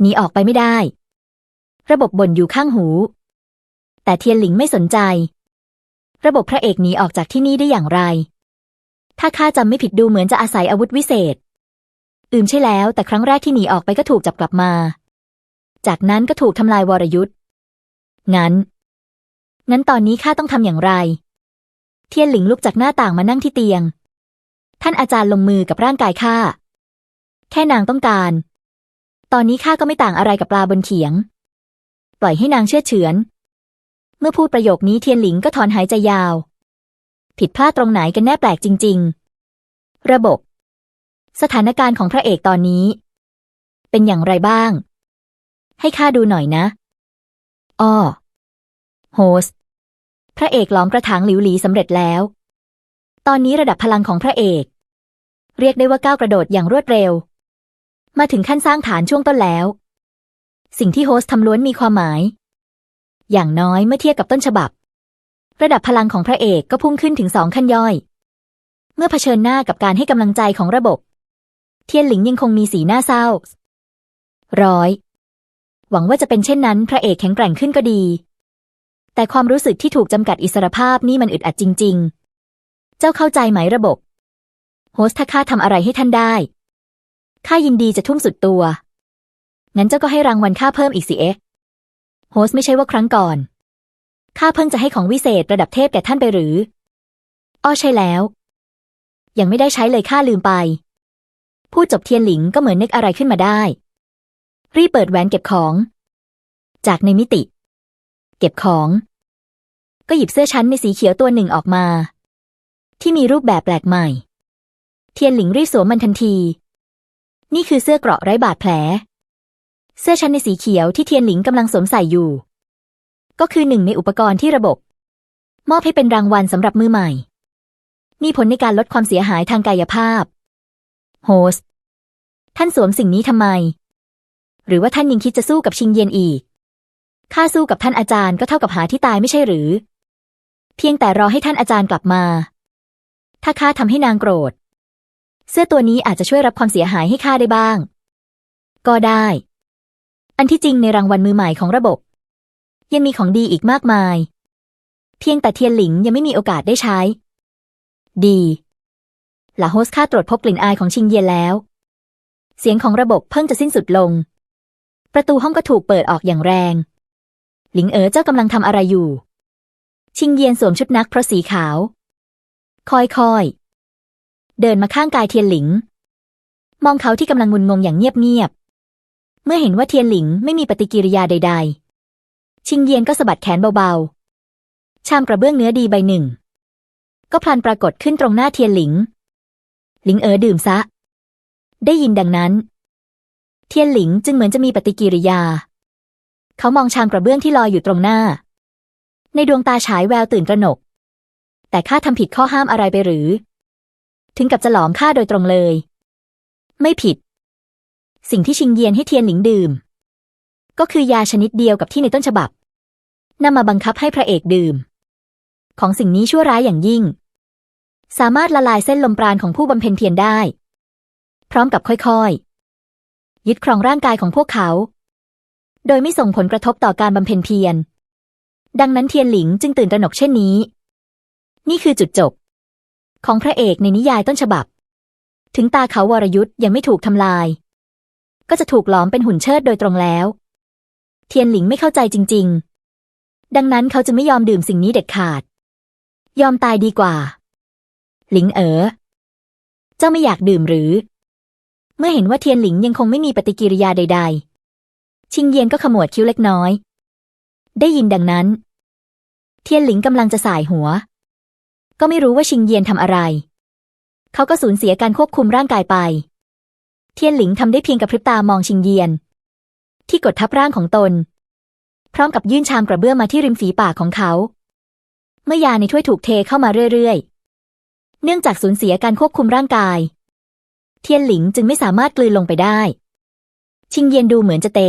หนีออกไปไม่ได้ ระบบบ่นอยู่ข้างหู แต่เทียนหลิงไม่สนใจ ระบบพระเอกหนีออกจากที่นี่ได้อย่างไร ถ้าข้าจำไม่ผิดดูเหมือนจะอาศัยอาวุธวิเศษ อืมใช่แล้ว แต่ครั้งแรกที่หนีออกไปก็ถูกจับกลับมา จากนั้นก็ถูกทำลายวรยุทธ์งั้น งั้นตอนนี้ข้าต้องทำอย่างไร เทียนหลิงลุกจากหน้าต่างมานั่งที่เตียง ท่านอาจารย์ลงมือกับร่างกายข้า แค่นางต้องการ ตอนนี้ข้าก็ไม่ต่างอะไรกับปลาบนเขียง ปล่อยให้นางเชื่อเฉือน เมื่อพูดประโยคนี้เทียนหลิงก็ถอนหายใจยาว ผิดพลาดตรงไหนกันแน่แปลกจริง ๆ ระบบ สถานการณ์ของพระเอกตอนนี้ เป็นอย่างไรบ้าง ให้ข้าดูหน่อยนะอ้อโฮสพระเอกล้อมกระถางหลิวหลีสำเร็จแล้ว ตอนนี้ระดับพลังของพระเอก เรียกได้ว่าก้าวกระโดดอย่างรวดเร็ว มาถึงขั้นสร้างฐานช่วงต้นแล้ว สิ่งที่โฮสต์ทำล้วนมีความหมาย อย่างน้อยเมื่อเทียบกับต้นฉบับ ระดับพลังของพระเอกก็พุ่งขึ้นถึงสองขั้นย่อย เมื่อเผชิญหน้ากับการให้กำลังใจของระบบ เทียนหลิงยังคงมีสีหน้าเศร้า ร้อย หวังว่าจะเป็นเช่นนั้น พระเอกแข็งแกร่งขึ้นก็ดี แต่ความรู้สึกที่ถูกจำกัดอิสรภาพนี่มันอึดอัดจริง ๆ เจ้าเข้าใจไหมระบบ โฮสต์ถ้าข้าทำอะไรให้ท่านได้ ข้ายินดีจะทุ่มสุดตัว งั้นเจ้าก็ให้รางวัลข้าเพิ่มอีกสิเอ๊ะโฮสไม่ใช่ว่าครั้งก่อน ข้าเพิ่งจะให้ของวิเศษระดับเทพแก่ท่านไปหรือ อ้อใช่แล้ว ยังไม่ได้ใช้เลยข้าลืมไป พูดจบเทียนหลิงก็เหมือนนึกอะไรขึ้นมาได้ รีบเปิดแหวนเก็บของ จากในมิติ เก็บของ ก็หยิบเสื้อชั้นในสีเขียวตัวหนึ่งออกมา ที่มีรูปแบบแปลกใหม่ เทียนหลิงรีบสวมมันทันที นี่คือเสื้อเกราะไร้บาดแผล เสื้อชั้นในสีเขียวที่เทียนหลิงกำลังสวมใส่อยู่ ก็คือหนึ่งในอุปกรณ์ที่ระบบ มอบให้เป็นรางวัลสำหรับมือใหม่ มีผลในการลดความเสียหายทางกายภาพ โฮสต์ท่านสวมสิ่งนี้ทำไม หรือว่าท่านยังคิดจะสู้กับชิงเย็นอีกข้าสู้กับท่านอาจารย์ก็เท่ากับหาที่ตายไม่ใช่หรือ เพียงแต่รอให้ท่านอาจารย์กลับมา ถ้าข้าทำให้นางโกรธ เสื้อตัวนี้อาจจะช่วยรับความเสียหายให้ข้าได้บ้าง ก็ได้ อันที่จริงในรางวัลมือใหม่ของระบบ ยังมีของดีอีกมากมาย เพียงแต่เทียนหลิงยังไม่มีโอกาสได้ใช้ ดีหลาโฮสค่าตรวจพบกลิ่นอายของชิงเยียนแล้ว เสียงของระบบเพิ่งจะสิ้นสุดลง ประตูห้องก็ถูกเปิดออกอย่างแรง หลิงเอ๋อเจ้ากำลังทำอะไรอยู่ ชิงเยียนสวมชุดนักเพราะสีขาวค่อย เดินมาข้างกายเทียนหลิง มองเขาที่กำลังงุนงงอย่างเงียบๆ เมื่อเห็นว่าเทียนหลิงไม่มีปฏิกิริยาใด ๆ ชิงเยียนก็สะบัดแขนเบาๆ ชามกระเบื้องเนื้อดีใบหนึ่ง ก็พลันปรากฏขึ้นตรงหน้าเทียนหลิง หลิงเอ๋อดื่มซะ ได้ยินดังนั้น เทียนหลิงจึงเหมือนจะมีปฏิกิริยา เขามองชามกระเบื้องที่ลอยอยู่ตรงหน้า ในดวงตาฉายแววตื่นตระหนก แต่ข้าทำผิดข้อห้ามอะไรไปหรือ ถึงกับจะหลอมข้าโดยตรงเลย ไม่ผิด สิ่งที่ชิงเยียนให้เทียนหลิงดื่ม ก็คือยาชนิดเดียวกับที่ในต้นฉบับนำมาบังคับให้พระเอกดื่ม ของสิ่งนี้ชั่วร้ายอย่างยิ่ง สามารถละลายเส้นลมปราณของผู้บำเพ็ญเพียรได้ พร้อมกับค่อยๆ ยึดครองร่างกายของพวกเขา โดยไม่ส่งผลกระทบต่อการบำเพ็ญเพียร ดังนั้นเทียนหลิงจึงตื่นตระหนกเช่นนี้ นี่คือจุดจบ ของพระเอกในนิยายต้นฉบับ ถึงตาเขาวรยุทธ์ยังไม่ถูกทำลาย ก็จะถูกหลอมเป็นหุ่นเชิดโดยตรงแล้ว เทียนหลิงไม่เข้าใจจริง ๆ ดังนั้นเขาจะไม่ยอมดื่มสิ่งนี้เด็ดขาด ยอมตายดีกว่า หลิงเอ๋อเจ้าไม่อยากดื่มหรือ เมื่อเห็นว่าเทียนหลิงยังคงไม่มีปฏิกิริยาใด ๆ ชิงเยียนก็ขมวดคิ้วเล็กน้อย ได้ยินดังนั้น เทียนหลิงกำลังจะสายหัว ก็ไม่รู้ว่าชิงเยียนทำอะไร เขาก็สูญเสียการควบคุมร่างกายไป เทียนหลิงทำได้เพียงกับพริบตามองชิงเยียน ที่กดทับร่างของตน พร้อมกับยื่นชามกระเบื้องมาที่ริมฝีปากของเขา เมื่อยาในถ้วยถูกเทเข้ามาเรื่อยๆ เนื่องจากสูญเสียการควบคุมร่างกาย เทียนหลิงจึงไม่สามารถกลืนลงไปได้ ชิงเยียนดูเหมือนจะเต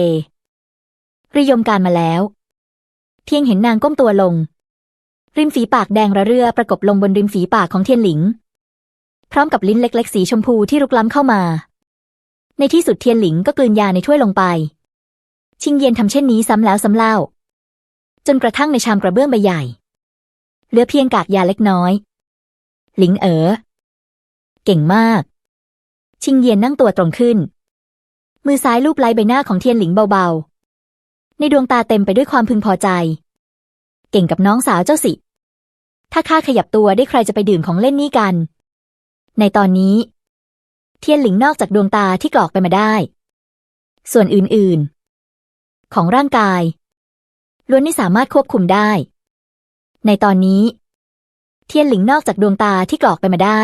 ระยมการมาแล้ว เพียงเห็นนางก้มตัวลง ริมฝีปากแดงระเรื่อประกบลงบนริมฝีปากของเทียนหลิง พร้อมกับลิ้นเล็ก ๆ สีชมพูที่รุกล้ำเข้ามา ในที่สุดเทียนหลิงก็กลืนยาในถ้วยลงไป ชิงเย็นทำเช่นนี้ซ้ำแล้วซ้ำเล่า จนกระทั่งในชามกระเบื้องใบใหญ่ เหลือเพียงกากยาเล็กน้อย หลิงเอ๋อเก่งมาก ชิงเย็นนั่งตัวตรงขึ้น มือซ้ายลูบไล้ใบหน้าของเทียนหลิงเบาๆ ในดวงตาเต็มไปด้วยความพึงพอใจ เก่งกับน้องสาวเจ้าสิ ถ้าข้าขยับตัวได้ใครจะไปดื่มของเล่นนี่กัน ในตอนนี้ เทียนหลิงนอกจากดวงตาที่กรอกไปมาได้ ส่วนอื่นๆ ของร่างกายล้วนไม่สามารถควบคุมได้ ในตอนนี้ เทียนหลิงนอกจากดวงตาที่กรอกไปมาได้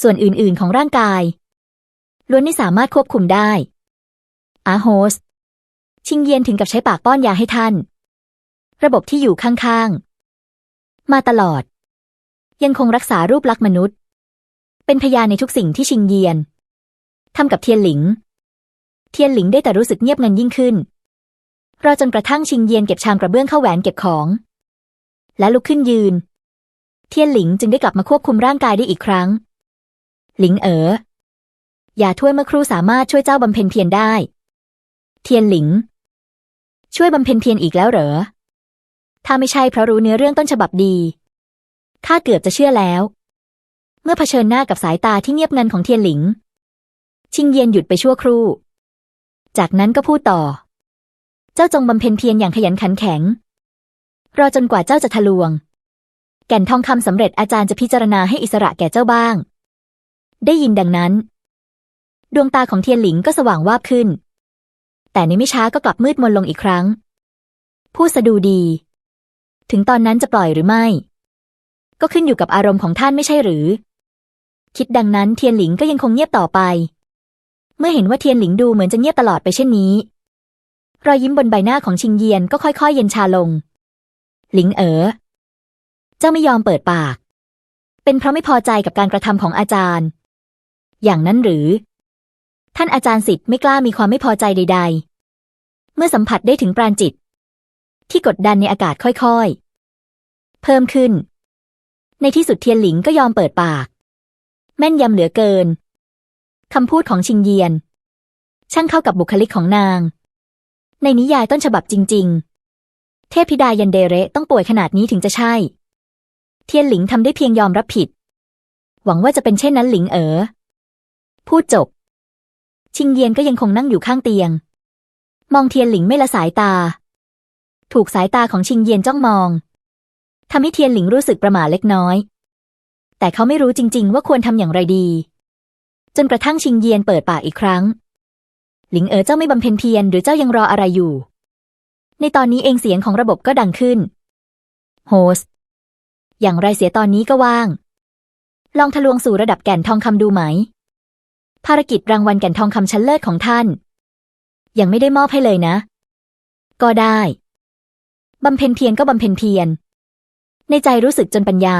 ส่วนอื่นๆ ของร่างกายล้วนไม่สามารถควบคุมได้อาโฮส ชิงเยียนถึงกับใช้ปากป้อนยาให้ท่าน ระบบที่อยู่ข้างๆ มาตลอด ยังคงรักษารูปลักษณ์มนุษย์ เป็นพยานในทุกสิ่งที่ชิงเยียนทำกับเทียนหลิง เทียนหลิงได้แต่รู้สึกเงียบงันยิ่งขึ้น รอจนกระทั่งชิงเยียนเก็บชามกระเบื้องเข้าแหวนเก็บของ และลุกขึ้นยืน เทียนหลิงจึงได้กลับมาควบคุมร่างกายได้อีกครั้ง หลิงเอ๋อย่าถ้วยเมื่อครู่สามารถช่วยเจ้าบำเพ็ญเพียรได้ เทียนหลิง ช่วยบำเพ็ญเพียรอีกแล้วเหรอ ถ้าไม่ใช่เพราะรู้เนื้อเรื่องต้นฉบับดีข้าเกือบจะเชื่อแล้ว เมื่อเผชิญหน้ากับสายตาที่เงียบงันของเทียนหลิง ชิงเยียนหยุดไปชั่วครู่ จากนั้นก็พูดต่อ เจ้าจงบำเพ็ญเพียรอย่างขยันขันแข็ง รอจนกว่าเจ้าจะทะลวง แก่นทองคำสำเร็จอาจารย์จะพิจารณาให้อิสระแก่เจ้าบ้าง ได้ยินดังนั้น ดวงตาของเทียนหลิงก็สว่างวาบขึ้น แต่ในไม่ช้าก็กลับมืดมนลงอีกครั้ง ผู้สะดูดี ถึงตอนนั้นจะปล่อยหรือไม่ ก็ขึ้นอยู่กับอารมณ์ของท่านไม่ใช่หรือ คิดดังนั้นเทียนหลิงก็ยังคงเงียบต่อไป เมื่อเห็นว่าเทียนหลิงดูเหมือนจะเงียบตลอดไปเช่นนี้ รอยยิ้มบนใบหน้าของชิงเยียนก็ค่อยๆ เย็นชาลง หลิงเอ๋อ เจ้าไม่ยอมเปิดปาก เป็นเพราะไม่พอใจกับการกระทำของอาจารย์ อย่างนั้นหรือ ท่านอาจารย์สิทธิ์ไม่กล้ามีความไม่พอใจใด ๆ เมื่อสัมผัสได้ถึงปราณจิต ที่กดดันในอากาศค่อยๆ เพิ่มขึ้น ในที่สุดเทียนหลิงก็ยอมเปิดปาก แม่นยำเหลือเกินคำพูดของชิงเยียน ช่างเข้ากับบุคลิกของนาง ในนิยายต้นฉบับจริง ๆ เทพธิดายันเดเรต้องป่วยขนาดนี้ถึงจะใช่ เทียนหลิงทำได้เพียงยอมรับผิด หวังว่าจะเป็นเช่นนั้นหลิงเอ๋อพูดจบ ชิงเยียนก็ยังคงนั่งอยู่ข้างเตียง มองเทียนหลิงไม่ละสายตา ถูกสายตาของชิงเยียนจ้องมองทำให้เทียนหลิงรู้สึกประหม่าเล็กน้อย แต่เขาไม่รู้จริง ๆ ว่าควรทำอย่างไรดี จนกระทั่งชิงเยียนเปิดปากอีกครั้ง หลิงเอ๋อเจ้าไม่บำเพ็ญเพียรหรือเจ้ายังรออะไรอยู่ ในตอนนี้เองเสียงของระบบก็ดังขึ้น โฮส อย่างไรเสียตอนนี้ก็ว่าง ลองทะลวงสู่ระดับแก่นทองคำดูไหม ภารกิจรางวัลแก่นทองคำชั้นเลิศของท่าน ยังไม่ได้มอบให้เลยนะ ก็ได้ บำเพ็ญเพียรก็บำเพ็ญเพียร ในใจรู้สึกจนปัญญา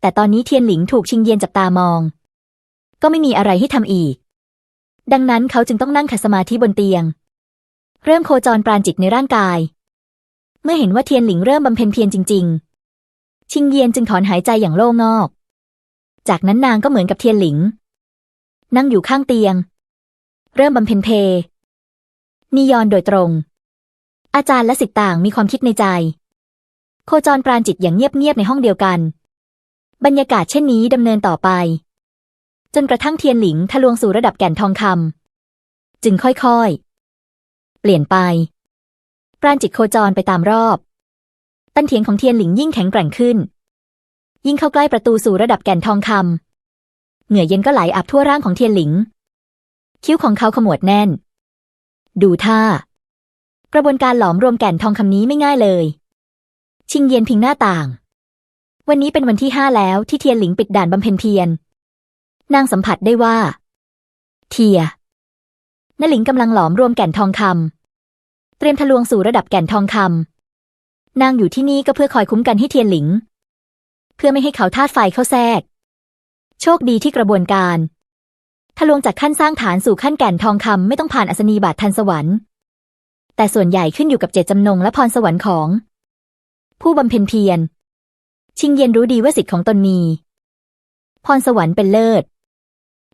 แต่ตอนนี้เทียนหลิงถูกชิงเยียนจับตามอง ก็ไม่มีอะไรให้ทำอีก ดังนั้นเขาจึงต้องนั่งขัดสมาธิบนเตียง เริ่มโคจรปราณจิตในร่างกาย เมื่อเห็นว่าเทียนหลิงเริ่มบำเพ็ญเพียรจริง ๆ ชิงเยียนจึงถอนหายใจอย่างโล่งอก จากนั้นนางก็เหมือนกับเทียนหลิง นั่งอยู่ข้างเตียง เริ่มบำเพ็ญเพนียอนโดยตรง อาจารย์และสิทธิ์ต่างมีความคิดในใจ โคจรปราณจิตอย่างเงียบๆในห้องเดียวกัน บรรยากาศเช่นนี้ดำเนินต่อไป จนกระทั่งเทียนหลิงทะลวงสู่ระดับแก่นทองคำจึงค่อยๆ เปลี่ยนไป ปราณจิตโคจรไปตามรอบ ตันเถียงของเทียนหลิงยิ่งแข็งแกร่งขึ้น ยิ่งเข้าใกล้ประตูสู่ระดับแก่นทองคำเหงื่อเย็นก็ไหลอาบทั่วร่างของเทียนหลิง คิ้วของเขาขมวดแน่น ดูท่า กระบวนการหลอมรวมแก่นทองคำนี้ไม่ง่ายเลย ชิงเย็นพิงหน้าต่าง วันนี้เป็นวันที่ห้าแล้วที่เทียนหลิงปิดด่านบำเพ็ญเพียร นางสัมผัสได้ว่า เทียนหลิงกำลังหลอมรวมแก่นทองคำเตรียมทะลวงสู่ระดับแก่นทองคำนางอยู่ที่นี่ก็เพื่อคอยคุ้มกันให้เทียนหลิง เพื่อไม่ให้เขาธาตุไฟเข้าแทรก โชคดีที่กระบวนการทะลวงจากขั้นสร้างฐานสู่ขั้นแก่นทองคำไม่ต้องผ่านอัศนีบาททันสวรรค์ แต่ส่วนใหญ่ขึ้นอยู่กับเจตจำนงและพรสวรรค์ของ ผู้บำเพ็ญเพียร ชิงเย็นรู้ดีว่าสิทธิ์ของตนมี พรสวรรค์เป็นเลิศ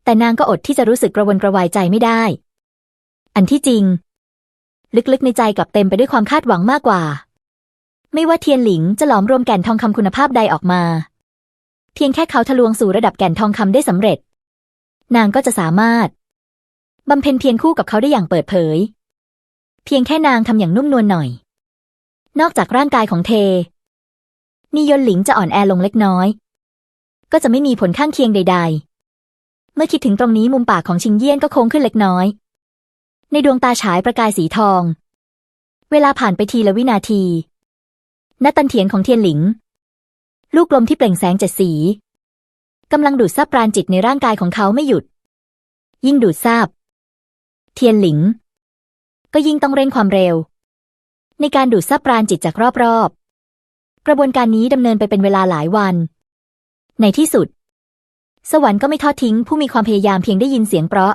แต่นางก็อดที่จะรู้สึกกระวนกระวายใจไม่ได้ อันที่จริง ลึกๆในใจกลับเต็มไปด้วยความคาดหวังมากกว่า ไม่ว่าเทียนหลิงจะหลอมรวมแก่นทองคำคุณภาพใดออกมา เพียงแค่เขาทะลวงสู่ระดับแก่นทองคำได้สำเร็จ นางก็จะสามารถบำเพ็ญเพียรคู่กับเขาได้อย่างเปิดเผย เพียงแค่นางทำอย่างนุ่มนวลหน่อย นอกจากร่างกายของเทนิยนหลิงจะอ่อนแอลงเล็กน้อย ก็จะไม่มีผลข้างเคียงใด ๆ เมื่อคิดถึงตรงนี้มุมปากของชิงเยี่ยนก็โค้งขึ้นเล็กน้อย ในดวงตาฉายประกายสีทอง เวลาผ่านไปทีละวินาทีณตันเถียนของเทียนหลิง ลูกลมที่เปล่งแสงเจ็ดสีกำลังดูดซับปราณจิตในร่างกายของเขาไม่หยุด ยิ่งดูดซับเทียนหลิง ก็ยิ่งต้องเร่งความเร็ว ในการดูดซับปราณจิตจากรอบๆ กระบวนการนี้ดำเนินไปเป็นเวลาหลายวัน ในที่สุด สวรรค์ก็ไม่ทอดทิ้งผู้มีความพยายามเพียงได้ยินเสียงเพราะ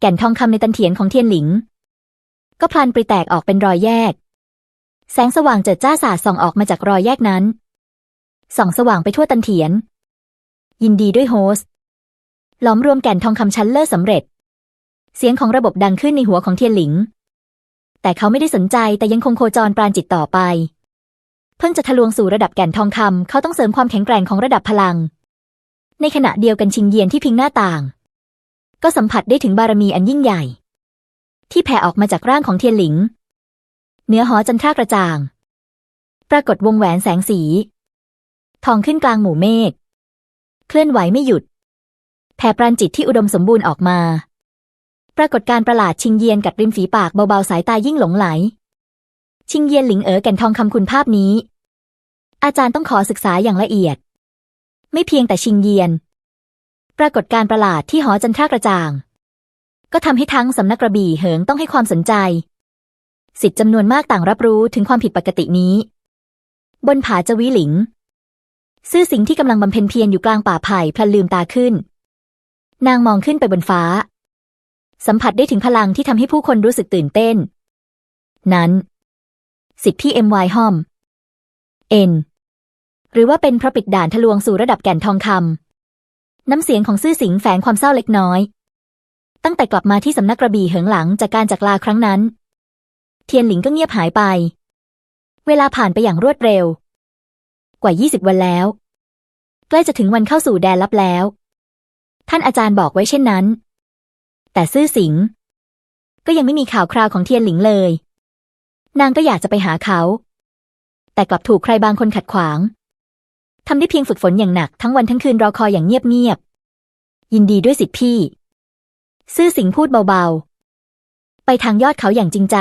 แก่นทองคำในตันเถียนของเทียนหลิง ก็พลันปริแตกออกเป็นรอยแยก แสงสว่างเจิดจ้าสาดส่องออกมาจากรอยแยกนั้น ส่องสว่างไปทั่วตันเถียน ยินดีด้วยโฮสหลอมรวมแก่นทองคำชั้นเลิศสำเร็จ เสียงของระบบดังขึ้นในหัวของเทียนหลิง แต่เขาไม่ได้สนใจแต่ยังคงโคจรปราณจิตต่อไป เพิ่งจะทะลวงสู่ระดับแก่นทองคำเขาต้องเสริมความแข็งแกร่งของระดับพลัง ในขณะเดียวกันชิงเยียนที่พิงหน้าต่าง ก็สัมผัสได้ถึงบารมีอันยิ่งใหญ่ ที่แผ่ออกมาจากร่างของเทียนหลิง เนื้อหอจันทรากระจ่าง ปรากฏวงแหวนแสงสี ทองขึ้นกลางหมู่เมฆเคลื่อนไหวไม่หยุดแผ่ปราณจิตที่อุดมสมบูรณ์ออกมา ปรากฏการประหลาดชิงเยียนกัดริมฝีปากเบาๆสายตายิ่งหลงไหล ชิงเยียนหลิงเอ๋อแก่นทองคำคุณภาพนี้ อาจารย์ต้องขอศึกษาอย่างละเอียด ไม่เพียงแต่ชิงเยียน ปรากฏการประหลาดที่หอจันทรากระจ่าง ก็ทำให้ทั้งสำนักกระบี่เหิงต้องให้ความสนใจสิทธิ์จำนวนมากต่างรับรู้ถึงความผิดปกตินี้ บนผาจวีหลิง ซื่อสิงที่กำลังบำเพ็ญเพียรอยู่กลางป่าไผ่พลันลืมตาขึ้น นางมองขึ้นไปบนฟ้า สัมผัสได้ถึงพลังที่ทำให้ผู้คนรู้สึกตื่นเต้น นั้นสิทธิพี่เอ็มวายฮอมเอ็นหรือว่าเป็นเพราะปิดด่านทะลวงสู่ระดับแก่นทองคำน้ำเสียงของซื่อสิงแฝงความเศร้าเล็กน้อย ตั้งแต่กลับมาที่สำนักกระบี่เหิงหลังจากการจากลาครั้งนั้น เทียนหลิงก็เงียบหายไป เวลาผ่านไปอย่างรวดเร็ว กว่า 20 วันแล้ว ใกล้จะถึงวันเข้าสู่แดนลับแล้ว ท่านอาจารย์บอกไว้เช่นนั้น แต่ซื่อสิง ก็ยังไม่มีข่าวคราวของเทียนหลิงเลย นางก็อยากจะไปหาเขา แต่กลับถูกใครบางคนขัดขวางทำได้เพียงฝึกฝนอย่างหนักทั้งวันทั้งคืนรอคอยอย่างเงียบๆยินดีด้วยสิทธิพี่ ซื่อสิงพูดเบาๆ ไปทางยอดเขาอย่างจริงใจ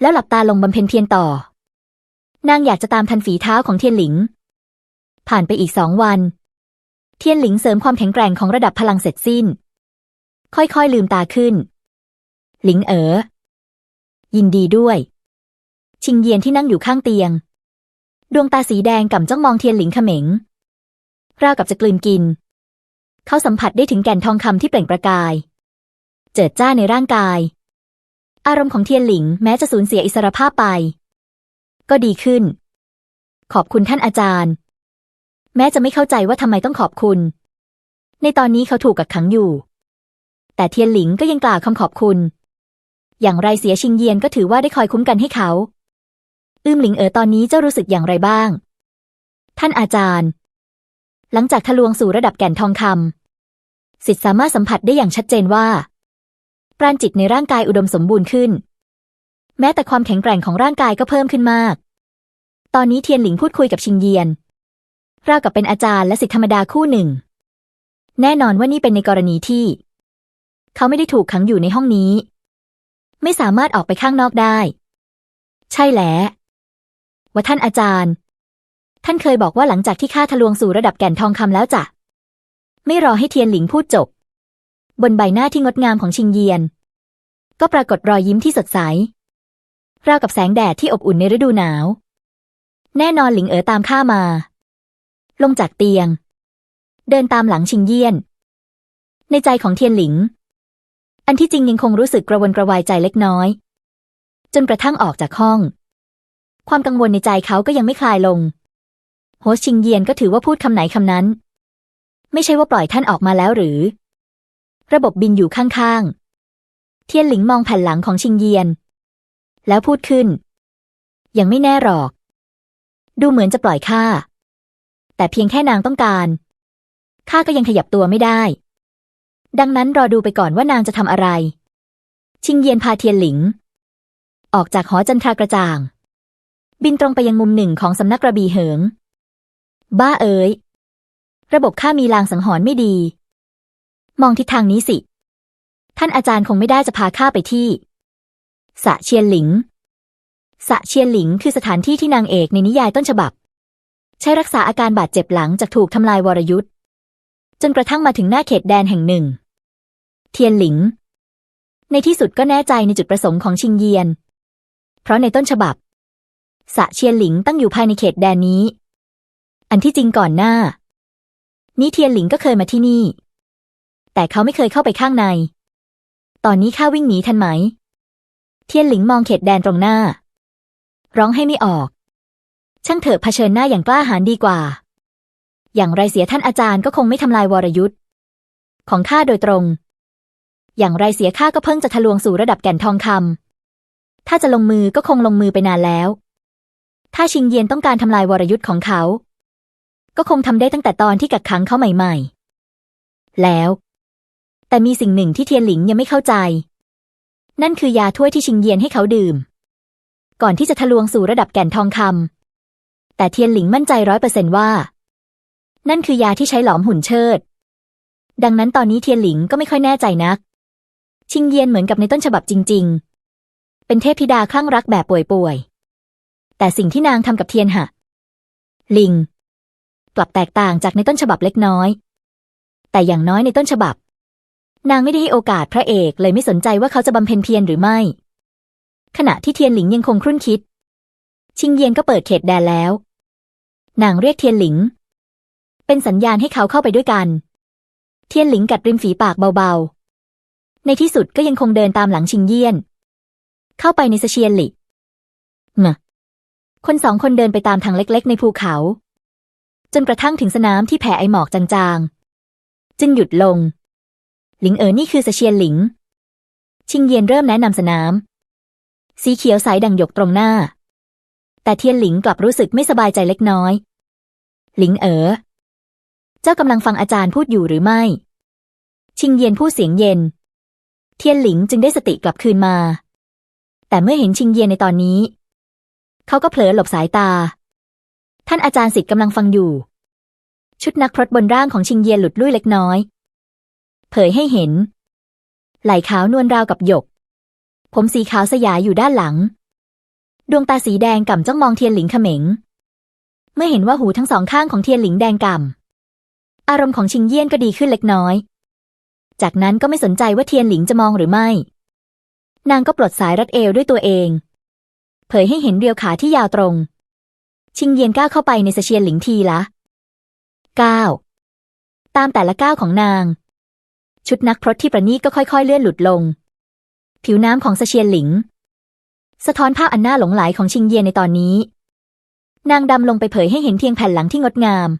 แล้วหลับตาลงบำเพ็ญเพียรต่อ นางอยากจะตามทันฝีเท้าของเทียนหลิง ผ่านไปอีกสองวัน เทียนหลิงเสริมความแข็งแกร่งของระดับพลังเสร็จสิ้น ค่อยๆลืมตาขึ้น หลิงเอ๋อ ยินดีด้วย ชิงเยียนที่นั่งอยู่ข้างเตียง ดวงตาสีแดงก่ำจ้องมองเทียนหลิงเขม็งราวกับจะกลืนกิน เขาสัมผัสได้ถึงแก่นทองคำที่เปล่งประกาย เจิดจ้าในร่างกาย อารมณ์ของเทียนหลิงแม้จะสูญเสียอิสรภาพไป ก็ดีขึ้น ขอบคุณท่านอาจารย์ แม้จะไม่เข้าใจว่าทำไมต้องขอบคุณ ในตอนนี้เขาถูกกักขังอยู่ แต่เทียนหลิงก็ยังกล่าวคำขอบคุณ อย่างไรเสียชิงเยียนก็ถือว่าได้คอยคุ้มกันให้เขา อืมหลิงเอ๋อตอนนี้เจ้ารู้สึกอย่างไรบ้าง ท่านอาจารย์ หลังจากทะลวงสู่ระดับแก่นทองคำสิทธิ์สามารถสัมผัสได้อย่างชัดเจนว่า ปราณจิตในร่างกายอุดมสมบูรณ์ขึ้น แม้แต่ความแข็งแกร่งของร่างกายก็เพิ่มขึ้นมาก ตอนนี้เทียนหลิงพูดคุยกับชิงเยียนราวกับเป็นอาจารย์และศิษย์ธรรมดาคู่หนึ่ง แน่นอนว่านี่เป็นในกรณีที่ เขาไม่ได้ถูกขังอยู่ในห้องนี้ ไม่สามารถออกไปข้างนอกได้ ใช่แล้วว่าท่านอาจารย์ ท่านเคยบอกว่าหลังจากที่ข้าทะลวงสู่ระดับแก่นทองคำแล้วจะไม่รอให้เทียนหลิงพูดจบ บนใบหน้าที่งดงามของชิงเยียน ก็ปรากฏรอยยิ้มที่สดใสราวกับแสงแดดที่อบอุ่นในฤดูหนาว แน่นอนหลิงเอ๋อตามข้ามา ลงจากเตียง เดินตามหลังชิงเยียน ในใจของเทียนหลิง อันที่จริงยังคงรู้สึกกระวนกระวายใจเล็กน้อย จนกระทั่งออกจากห้อง ความกังวลในใจเขาก็ยังไม่คลายลง โฮสชิงเยียนก็ถือว่าพูดคำไหนคำนั้น ไม่ใช่ว่าปล่อยท่านออกมาแล้วหรือ ระบบบินอยู่ข้างๆ เทียนหลิงมองแผ่นหลังของชิงเยียน แล้วพูดขึ้น ยังไม่แน่หรอก ดูเหมือนจะปล่อยข้าแต่เพียงแค่นางต้องการข้าก็ยังขยับตัวไม่ได้ ดังนั้นรอดูไปก่อนว่านางจะทำอะไร ชิงเยียนพาเทียนหลิง ออกจากหอจันทรากระจ่าง บินตรงไปยังมุมหนึ่งของสำนักกระบี่เหิง บ้าเอ๋ย ระบบข้ามีลางสังหรณ์ไม่ดี มองทิศทางนี้สิ ท่านอาจารย์คงไม่ได้จะพาข้าไปที่สะเชียนหลิงสะเชียนหลิงคือสถานที่ที่นางเอกในนิยายต้นฉบับ ใช้รักษาอาการบาดเจ็บหลังจากถูกทำลายวรยุทธ์จนกระทั่งมาถึงหน้าเขตแดนแห่งหนึ่ง เทียนหลิง ในที่สุดก็แน่ใจในจุดประสงค์ของชิงเยียน เพราะในต้นฉบับสะเชียนหลิงตั้งอยู่ภายในเขตแดนนี้ อันที่จริงก่อนหน้า นี้เทียนหลิงก็เคยมาที่นี่ แต่เขาไม่เคยเข้าไปข้างใน ตอนนี้ข้าวิ่งหนีทันไหม เทียนหลิงมองเขตแดนตรงหน้า ร้องให้ไม่ออก ช่างเถอะเผชิญหน้าอย่างกล้าหาญดีกว่า อย่างไรเสียท่านอาจารย์ก็คงไม่ทำลายวรยุทธ์ ของข้าโดยตรง อย่างไรเสียข้าก็เพิ่งจะทะลวงสู่ระดับแก่นทองคำถ้าจะลงมือก็คงลงมือไปนานแล้ว ถ้าชิงเยียนต้องการทำลายวรยุทธ์ของเขา ก็คงทำได้ตั้งแต่ตอนที่กักขังเขาใหม่ๆ แล้ว แต่มีสิ่งหนึ่งที่เทียนหลิงยังไม่เข้าใจ นั่นคือยาถ้วยที่ชิงเยียนให้เขาดื่ม ก่อนที่จะทะลวงสู่ระดับแก่นทองคำแต่เทียนหลิงมั่นใจร้อยเปอร์เซนว่า นั่นคือยาที่ใช้หลอมหุ่นเชิดดังนั้นตอนนี้เทียนหลิงก็ไม่ค่อยแน่ใจนัก ชิงเยียนเหมือนกับในต้นฉบับจริง ๆ เป็นเทพธิดาคลั่งรักแบบป่วยๆ แต่สิ่งที่นางทำกับเทียนหะ ลิง กลับแตกต่างจากในต้นฉบับเล็กน้อย แต่อย่างน้อยในต้นฉบับ นางไม่ได้ให้โอกาสพระเอกเลยไม่สนใจว่าเขาจะบำเพ็ญเพียรหรือไม่ ขณะที่เทียนหลิงยังคงครุ่นคิด ชิงเยียนก็เปิดเขตแดนแล้ว นางเรียกเทียนหลิง เป็นสัญญาณให้เขาเข้าไปด้วยกัน เทียนหลิงกัดริมฝีปากเบาๆ ในที่สุดก็ยังคงเดินตามหลังชิงเยียน เข้าไปในเซเชียนหลิเงะคนสองคนเดินไปตามทางเล็ก ๆ ในภูเขา จนกระทั่งถึงสนามที่แผ่ไอหมอกจางๆ จึงหยุดลง หลิงเอ๋อนี่คือเซเชียนหลิง ชิงเยียนเริ่มแนะนำสนาม สีเขียวใสดังหยกตรงหน้า แต่เทียนหลิงกลับรู้สึกไม่สบายใจเล็กน้อย หลิงเอ๋อเจ้ากำลังฟังอาจารย์พูดอยู่หรือไม่ ชิงเยียนพูดเสียงเย็น เทียนหลิงจึงได้สติกลับคืนมา แต่เมื่อเห็นชิงเยียนในตอนนี้ เขาก็เผลอหลบสายตา ท่านอาจารย์สิทธิ์กำลังฟังอยู่ ชุดนักพรตบนร่างของชิงเยียนหลุดลุ่ยเล็กน้อย เผยให้เห็น ไหล่ขาวนวลราวกับหยก ผมสีขาวสยายอยู่ด้านหลัง ดวงตาสีแดงก่ำจ้องมองเทียนหลิงเขม็ง เมื่อเห็นว่าหูทั้งสองข้างของเทียนหลิงแดงก่ำอารมณ์ของชิงเยี่ยนก็ดีขึ้นเล็กน้อย จากนั้นก็ไม่สนใจว่าเทียนหลิงจะมองหรือไม่ นางก็ปลดสายรัดเอวด้วยตัวเอง เผยให้เห็นเรียวขาที่ยาวตรง ชิงเยียนก้าวเข้าไปในเสเชียนหลิงทีละก้าวตามแต่ละก้าวของนาง ชุดนักพรตที่ประณีก็ค่อยๆเลื่อนหลุดลง ผิวน้ำของเสเชียนหลิง สะท้อนภาพอันน่าหลงไหลของชิงเยียนในตอนนี้ นางดำลงไปเผยให้เห็นเพียงแผ่นหลังที่งดงาม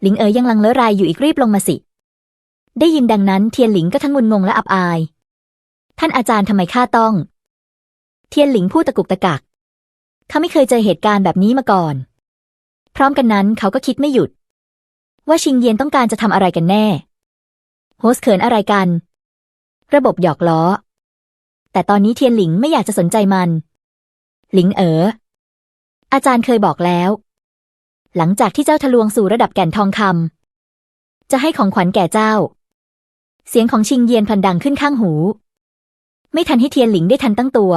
หลิงเอ๋ยยังลังเลอรายอยู่อีกรีบลงมาสิ ได้ยินดังนั้นเทียนหลิงก็ทั้งงุนงงและอับอาย ท่านอาจารย์ทำไมข้าต้อง เทียนหลิงพูดตะกุกตะกักเขาไม่เคยเจอเหตุการณ์แบบนี้มาก่อน พร้อมกันนั้นเขาก็คิดไม่หยุด ว่าชิงเยียนต้องการจะทำอะไรกันแน่ โฮสเขินอะไรกัน ระบบหยอกล้อ แต่ตอนนี้เทียนหลิงไม่อยากจะสนใจมัน หลิงเอ๋ออาจารย์เคยบอกแล้ว หลังจากที่เจ้าทะลวงสู่ระดับแก่นทองคำจะให้ของขวัญแก่เจ้า เสียงของชิงเยียนพันดังขึ้นข้างหู ไม่ทันให้เทียนหลิงได้ทันตั้งตัว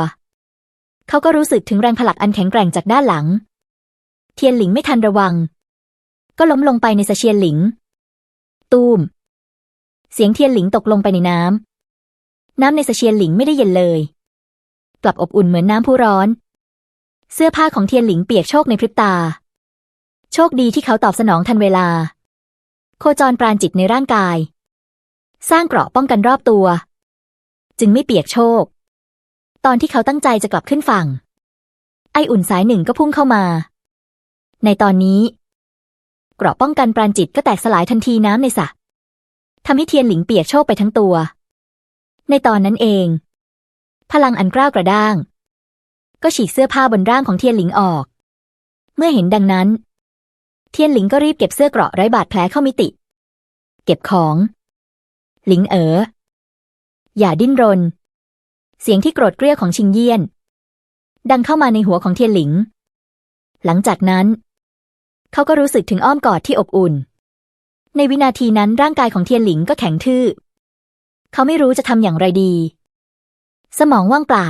เขาก็รู้สึกถึงแรงผลักอันแข็งแกร่งจากด้านหลัง เทียนหลิงไม่ทันระวัง ก็ล้มลงไปในสะเชียนหลิง ตูม เสียงเทียนหลิงตกลงไปในน้ำ น้ำในสะเชียนหลิงไม่ได้เย็นเลย กลับอบอุ่นเหมือนน้ำผู้ร้อน เสื้อผ้าของเทียนหลิงเปียกโชกในพริบตา โชคดีที่เขาตอบสนองทันเวลา โคจรปราณจิตในร่างกาย สร้างเกราะป้องกันรอบตัว จึงไม่เปียกโชก ตอนที่เขาตั้งใจจะกลับขึ้นฝั่ง ไออุ่นสายหนึ่งก็พุ่งเข้ามา ในตอนนี้ เกราะป้องกันปราณจิตก็แตกสลายทันทีน้ำในสระทำให้เทียนหลิงเปียกโชกไปทั้งตัว ในตอนนั้นเอง พลังอันกล้าวกระด้าง ก็ฉีกเสื้อผ้าบนร่างของเทียนหลิงออก เมื่อเห็นดังนั้น เทียนหลิงก็รีบเก็บเสื้อเกราะไร้บาดแผลเข้ามิติ เก็บของ หลิงเอ๋อ อย่าดิ้นรน เสียงที่โกรธเกรี้ยวของชิงเยี่ยน ดังเข้ามาในหัวของเทียนหลิง หลังจากนั้น เขาก็รู้สึกถึงอ้อมกอดที่อบอุ่น ในวินาทีนั้นร่างกายของเทียนหลิงก็แข็งทื่อ เขาไม่รู้จะทำอย่างไรดี สมองว่างเปล่า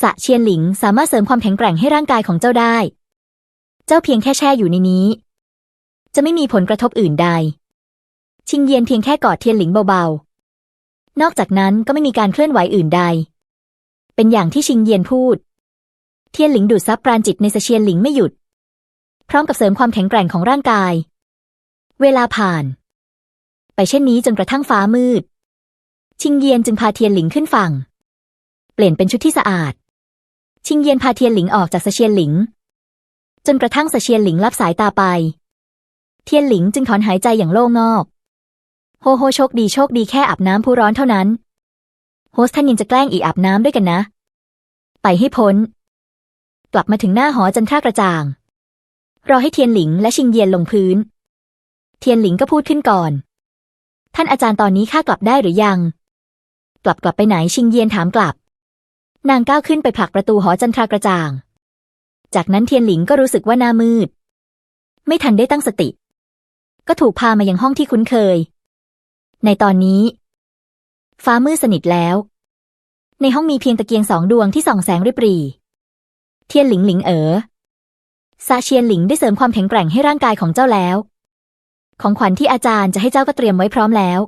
สะเชียนหลิงสามารถเสริมความแข็งแกร่งให้ร่างกายของเจ้าได้ เจ้าเพียงแค่แช่อยู่ในนี้ จะไม่มีผลกระทบอื่นใด ชิงเยียนเพียงแค่กอดเทียนหลิงเบาๆ นอกจากนั้นก็ไม่มีการเคลื่อนไหวอื่นใด เป็นอย่างที่ชิงเยียนพูด เทียนหลิงดูดซับปราณจิตในสะเชียนหลิงไม่หยุด พร้อมกับเสริมความแข็งแกร่งของร่างกาย เวลาผ่าน ไปเช่นนี้จนกระทั่งฟ้ามืด ชิงเยียนจึงพาเทียนหลิงขึ้นฝั่ง เปลี่ยนเป็นชุดที่สะอาด ชิงเยียนพาเทียนหลิงออกจากสะเชียนหลิง จนกระทั่งสะเชียนหลิงลับสายตาไป เทียนหลิงจึงถอนหายใจอย่างโล่งอก โฮโฮโชคดีโชคดีแค่อาบน้ำผู้ร้อนเท่านั้น โฮสท่านยังจะแกล้งอีอาบน้ำด้วยกันนะ ไปให้พ้น กลับมาถึงหน้าหอจันทรากระจ่าง รอให้เทียนหลิงและชิงเยียนลงพื้น เทียนหลิงก็พูดขึ้นก่อน ท่านอาจารย์ตอนนี้ข้ากลับได้หรือยัง กลับกลับไปไหนชิงเยียนถามกลับ นางก้าวขึ้นไปผลักประตูหอจันทรากระจ่าง จากนั้นเทียนหลิงก็รู้สึกว่าหน้ามืด ไม่ทันได้ตั้งสติ ก็ถูกพามายังห้องที่คุ้นเคย ในตอนนี้ ฟ้ามืดสนิทแล้ว ในห้องมีเพียงตะเกียงสองดวงที่ส่องแสงริบหรี่เทียนหลิงหลิงเอ๋อซาเชียนหลิงได้เสริมความแข็งแกร่งให้ร่างกายของเจ้าแล้ว ของขวัญที่อาจารย์จะให้เจ้าก็เตรียมไว้พร้อมแล้ว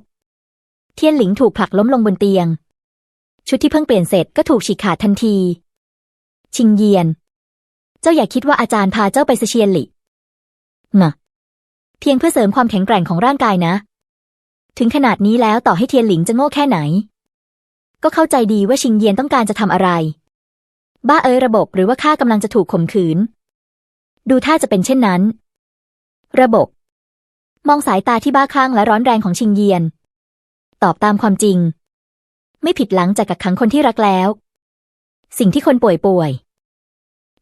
เทียนหลิงถูกผลักล้มลงบนเตียง ชุดที่เพิ่งเปลี่ยนเสร็จก็ถูกฉีกขาดทันที ชิงเยียน เจ้าอย่าคิดว่าอาจารย์พาเจ้าไปเซเชียนหลิงนะเพียงเพื่อเสริมความแข็งแกร่งของร่างกายนะ ถึงขนาดนี้แล้วต่อให้เทียนหลิงจะโง่แค่ไหน ก็เข้าใจดีว่าชิงเยียนต้องการจะทำอะไร บ้าเอ้ยระบบหรือว่าข้ากำลังจะถูกข่มขืน ดูท่าจะเป็นเช่นนั้น ระบบ มองสายตาที่บ้าคลั่งและร้อนแรงของชิงเยียน ตอบตามความจริง ไม่ผิดหลังจากกักขังคนที่รักแล้ว สิ่งที่คนป่วยป่วย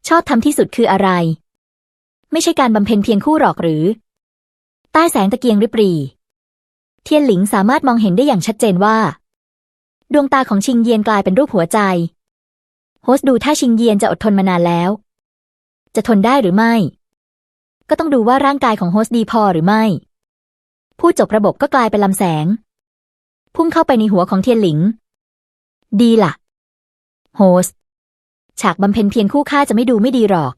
ชอบทำที่สุดคืออะไร ไม่ใช่การบำเพ็ญเพียงคู่หรอกหรือ ใต้แสงตะเกียงริบรี่ เทียนหลิงสามารถมองเห็นได้อย่างชัดเจนว่า ดวงตาของชิงเยียนกลายเป็นรูปหัวใจ โฮสดูถ้าชิงเยียนจะอดทนมานานแล้ว จะทนได้หรือไม่ ก็ต้องดูว่าร่างกายของโฮสดีพอหรือไม่ผู้จบระบบก็กลายเป็นลำแสง พุ่งเข้าไปในหัวของเทียนหลิง ดีล่ะ โฮสฉากบำเพ็ญเพียงคู่ค่าจะไม่ดูไม่ดีหรอก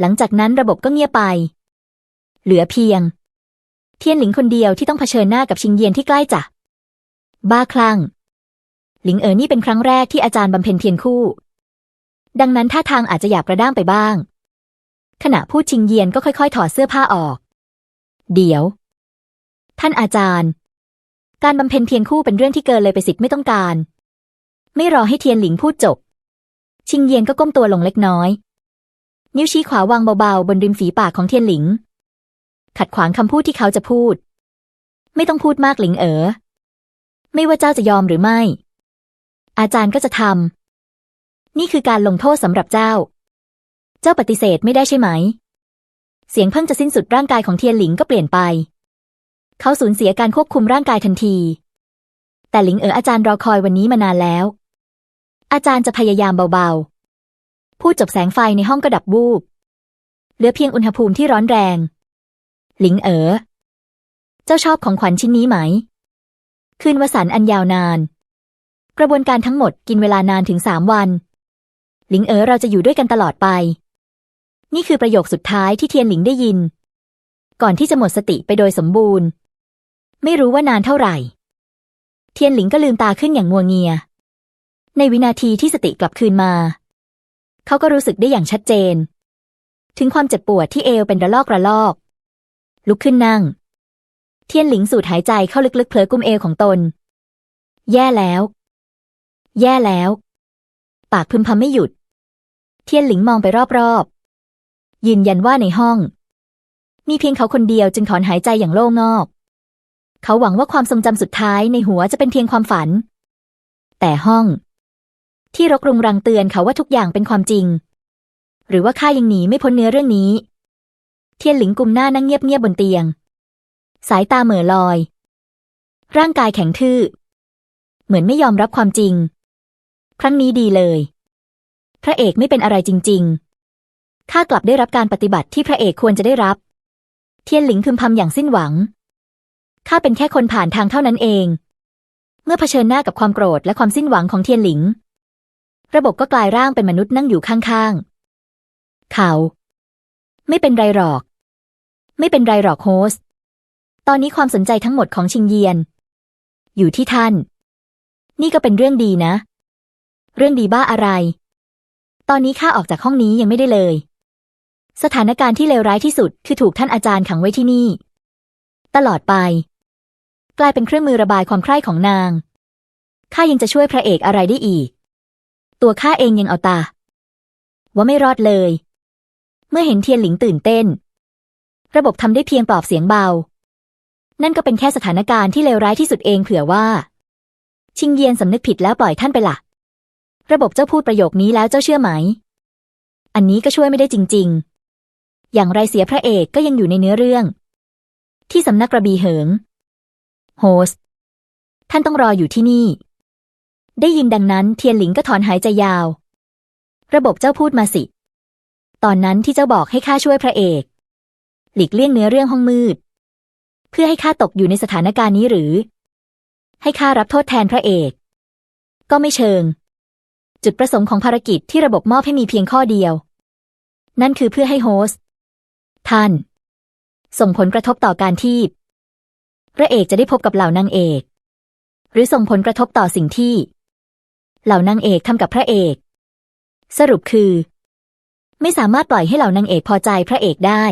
หลังจากนั้นระบบก็เงียบไป เหลือเพียง เทียนหลิงคนเดียวที่ต้องเผชิญหน้ากับชิงเยียนที่ใกล้จะบ้าคลั่ง หลิงเอ๋อนี่เป็นครั้งแรกที่อาจารย์บำเพ็ญเพียงคู่ ดังนั้นท่าทางอาจจะหยาบกระด้างไปบ้าง ขณะพูดชิงเยียนก็ค่อย ๆ ถอดเสื้อผ้าออก เดี๋ยว ท่านอาจารย์ การบำเพ็ญเพียงคู่เป็นเรื่องที่เกินเลยไปสิทธิ์ไม่ต้องการ ไม่รอให้เทียนหลิงพูดจบ ชิงเยียนก็ก้มตัวลงเล็กน้อย นิ้วชี้ขวาวางเบาๆบนริมฝีปากของเทียนหลิง ขัดขวางคำพูดที่เขาจะพูด ไม่ต้องพูดมากหลิงเอ๋อ ไม่ว่าเจ้าจะยอมหรือไม่ อาจารย์ก็จะทำ นี่คือการลงโทษสำหรับเจ้า เจ้าปฏิเสธไม่ได้ใช่ไหม เสียงเพิ่งจะสิ้นสุดร่างกายของเทียนหลิงก็เปลี่ยนไป เขาสูญเสียการควบคุมร่างกายทันที แต่หลิงเอ๋ออาจารย์รอคอยวันนี้มานานแล้ว อาจารย์จะพยายามเบาๆ พูดจบแสงไฟในห้องก็ดับวูบเหลือเพียงอุณหภูมิที่ร้อนแรง หลิงเอ๋อ เจ้าชอบของขวัญชิ้นนี้ไหม คืนวสันอันยาวนาน กระบวนการทั้งหมดกินเวลานานถึงสามวัน หลิงเอ๋อเราจะอยู่ด้วยกันตลอดไป นี่คือประโยคสุดท้ายที่เทียนหลิงได้ยิน ก่อนที่จะหมดสติไปโดยสมบูรณ์ ไม่รู้ว่านานเท่าไหร่ เทียนหลิงก็ลืมตาขึ้นอย่างงัวงเงีย ในวินาทีที่สติกลับคืนมา เขาก็รู้สึกได้อย่างชัดเจน ถึงความเจ็บปวดที่เอวเป็นระลอกระลอก ลุกขึ้นนั่ง เทียนหลิงสูดหายใจเข้าลึกๆเผลอกุมเอวของตน แย่แล้ว แย่แล้ว ปากพึมพำไม่หยุด เทียนหลิงมองไปรอบๆยืนยันว่าในห้อง มีเพียงเขาคนเดียวจึงถอนหายใจอย่างโล่งอก เขาหวังว่าความทรงจำสุดท้ายในหัวจะเป็นเพียงความฝัน แต่ห้อง ที่รกรุงรังเตือนเขาว่าทุกอย่างเป็นความจริง หรือว่าข้ายังหนีไม่พ้นเนื้อเรื่องนี้ เทียนหลิงกุมหน้านั่งเงียบๆบนเตียง สายตาเหม่อลอย ร่างกายแข็งทื่อ เหมือนไม่ยอมรับความจริง ครั้งนี้ดีเลย พระเอกไม่เป็นอะไรจริง ๆ ข้ากลับได้รับการปฏิบัติที่พระเอกควรจะได้รับ เทียนหลิงพึมพำอย่างสิ้นหวัง ข้าเป็นแค่คนผ่านทางเท่านั้นเอง เมื่อเผชิญหน้ากับความโกรธและความสิ้นหวังของเทียนหลิง ระบบก็กลายร่างเป็นมนุษย์นั่งอยู่ข้างๆ เขา ไม่เป็นไรหรอก ไม่เป็นไรหรอกโฮสต์ตอนนี้ความสนใจทั้งหมดของชิงเยียน อยู่ที่ท่าน นี่ก็เป็นเรื่องดีนะ เรื่องดีบ้าอะไร ตอนนี้ข้าออกจากห้องนี้ยังไม่ได้เลย สถานการณ์ที่เลวร้ายที่สุดคือถูกท่านอาจารย์ขังไว้ที่นี่ ตลอดไป กลายเป็นเครื่องมือระบายความใคร่ของนางข้ายังจะช่วยพระเอกอะไรได้อีก ตัวข้าเองยังเอาตา ว่าไม่รอดเลย เมื่อเห็นเทียนหลิงตื่นเต้น ระบบทำได้เพียงปลอบเสียงเบา นั่นก็เป็นแค่สถานการณ์ที่เลวร้ายที่สุดเองเผื่อว่า ชิงเยียนสำนึกผิดแล้วปล่อยท่านไปละ่ะระบบเจ้าพูดประโยคนี้แล้วเจ้าเชื่อไหม อันนี้ก็ช่วยไม่ได้จริง ๆ อย่างไรเสียพระเอกก็ยังอยู่ในเนื้อเรื่อง ที่สำนักกระบีเหิง โฮส ท่านต้องรออยู่ที่นี่ ได้ยินดังนั้นเทียนหลิงก็ถอนหายใจยาว ระบบเจ้าพูดมาสิ ตอนนั้นที่เจ้าบอกให้ข้าช่วยพระเอก หลีกเลี่ยงเนื้อเรื่องห้องมืด เพื่อให้ข้าตกอยู่ในสถานการณ์นี้หรือ ให้ข้ารับโทษแทนพระเอก ก็ไม่เชิง จุดประสงค์ของภารกิจที่ระบบมอบให้มีเพียงข้อเดียว นั่นคือเพื่อให้โฮสต์ท่าน ส่งผลกระทบต่อการที่พระเอกจะได้พบกับเหล่านางเอก หรือส่งผลกระทบต่อสิ่งที่ เหล่านางเอกทำกับพระเอก สรุปคือ ไม่สามารถปล่อยให้เหล่านางเอกพอใจพระเอกได้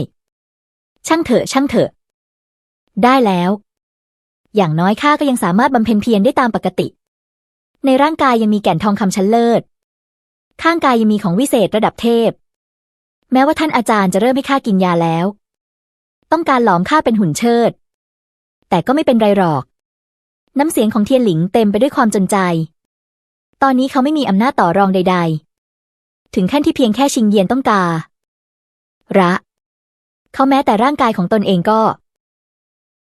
ช่างเถอะช่างเถอะ ได้แล้ว อย่างน้อยข้าก็ยังสามารถบำเพ็ญเพียรได้ตามปกติ ในร่างกายยังมีแก่นทองคำชั้นเลิศ ข้างกายยังมีของวิเศษระดับเทพ แม้ว่าท่านอาจารย์จะเริ่มให้ข้ากินยาแล้ว ต้องการหลอมข้าเป็นหุ่นเชิด แต่ก็ไม่เป็นไรหรอก น้ำเสียงของเทียนหลิงเต็มไปด้วยความจนใจ ตอนนี้เขาไม่มีอำนาจต่อรองใด ๆ ถึงขั้นที่เพียงแค่ชิงเยียนต้องการะ เขาแม้แต่ร่างกายของตนเองก็